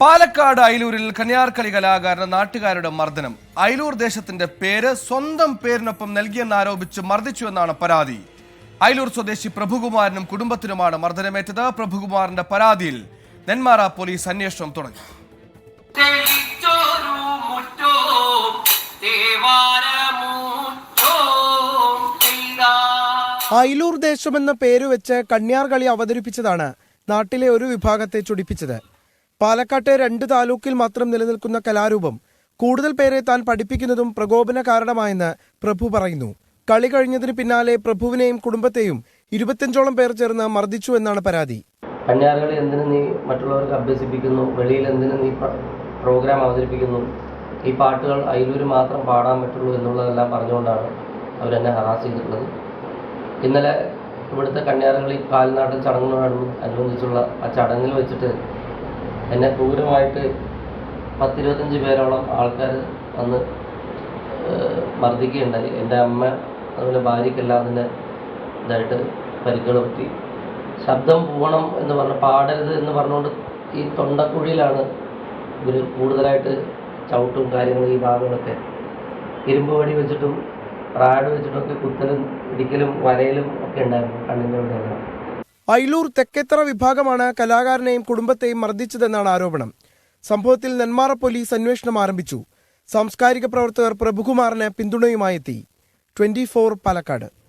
പാലക്കാട് അയിലൂരിൽ കന്യാർക്കളി കലാകാരന് നാട്ടുകാരുടെ മർദ്ദനം. അയിലൂർ ദേശത്തിന്റെ പേര് സ്വന്തം പേരിനൊപ്പം നൽകിയെന്നാരോപിച്ച് മർദ്ദിച്ചു എന്നാണ് പരാതി. അയിലൂർ സ്വദേശി പ്രഭുകുമാരനും കുടുംബത്തിനുമാണ് മർദ്ദനമേറ്റത്. പ്രഭുകുമാറിന്റെ പരാതിയിൽ നെന്മാറ പോലീസ് അന്വേഷണം തുടങ്ങി. അയലൂർ ദേശം എന്ന ദേശമെന്ന പേര് വെച്ച് കണ്യാർ കളി അവതരിപ്പിച്ചതാണ് നാട്ടിലെ ഒരു വിഭാഗത്തെ ചൊടിപ്പിച്ചത്. പാലക്കാട്ടെ രണ്ട് താലൂക്കിൽ മാത്രം നിലനിൽക്കുന്ന കലാരൂപം കൂടുതൽ പേരെ താൻ പഠിപ്പിക്കുന്നതും പ്രകോപന കാരണമായെന്ന് പ്രഭു പറയുന്നു. കളി കഴിഞ്ഞതിന് പിന്നാലെ പ്രഭുവിനെയും കുടുംബത്തെയും ഇരുപത്തിയഞ്ചോളം പേർ ചേർന്ന് മർദ്ദിച്ചു എന്നാണ് പരാതി. കന്യാറുകളെ എന്തിനു നീ മറ്റുള്ളവർക്ക് അഭ്യസിപ്പിക്കുന്നു? വെളിയിൽ എന്തിനു നീ പ്രോഗ്രാം അവതരിപ്പിക്കുന്നു? ഈ പാട്ടുകൾ അയിലൂര് മാത്രം പാടാൻ പറ്റുള്ളൂ എന്നുള്ളതെല്ലാം പറഞ്ഞുകൊണ്ടാണ് അവരെന്നെ ഹറാസ് ചെയ്തിട്ടുള്ളത്. ഇന്നലെ ഇവിടുത്തെ കന്യാറുകളി കാൽനാട്ടിൽ ചടങ്ങിനോടനുബന്ധിച്ചുള്ള ആ ചടങ്ങിൽ വെച്ചിട്ട് എന്നെ ക്രൂരമായിട്ട് പത്തിരുപത്തഞ്ച് പേരോളം ആൾക്കാർ വന്ന് മർദ്ദിക്കുകയുണ്ടായി. എന്റെ അമ്മ അതുപോലെ ഭാര്യയ്ക്കെല്ലാം അതിന്റെ ഇതായിട്ട് പരിക്കുകൾ പറ്റി. ശബ്ദം പോകണം എന്ന് പറഞ്ഞ പാടരുത് എന്ന് പറഞ്ഞുകൊണ്ട് ഈ തൊണ്ടക്കുഴിയിലാണ് ഇവർ കൂടുതലായിട്ട് ചവിട്ടും കാര്യങ്ങളും ഈ ഭാഗങ്ങളൊക്കെ. ഇരുമ്പ് വടി വെച്ചിട്ടും റാഡ് വെച്ചിട്ടൊക്കെ കുത്തലും ഇടിക്കലും വരയിലും ഒക്കെ ഉണ്ടായിരുന്നു. കണ്ണിന്റെ ഇവിടെയെല്ലാം അയിലൂർ തെക്കേത്തറ വിഭാഗമാണ് കലാകാരനെയും കുടുംബത്തെയും മർദ്ദിച്ചതെന്നാണ് ആരോപണം. സംഭവത്തിൽ നെന്മാറ പോലീസ് അന്വേഷണം ആരംഭിച്ചു. സാംസ്കാരിക പ്രവർത്തകർ പ്രഭുകുമാറിന് പിന്തുണയുമായെത്തി. Twenty four Palakkad.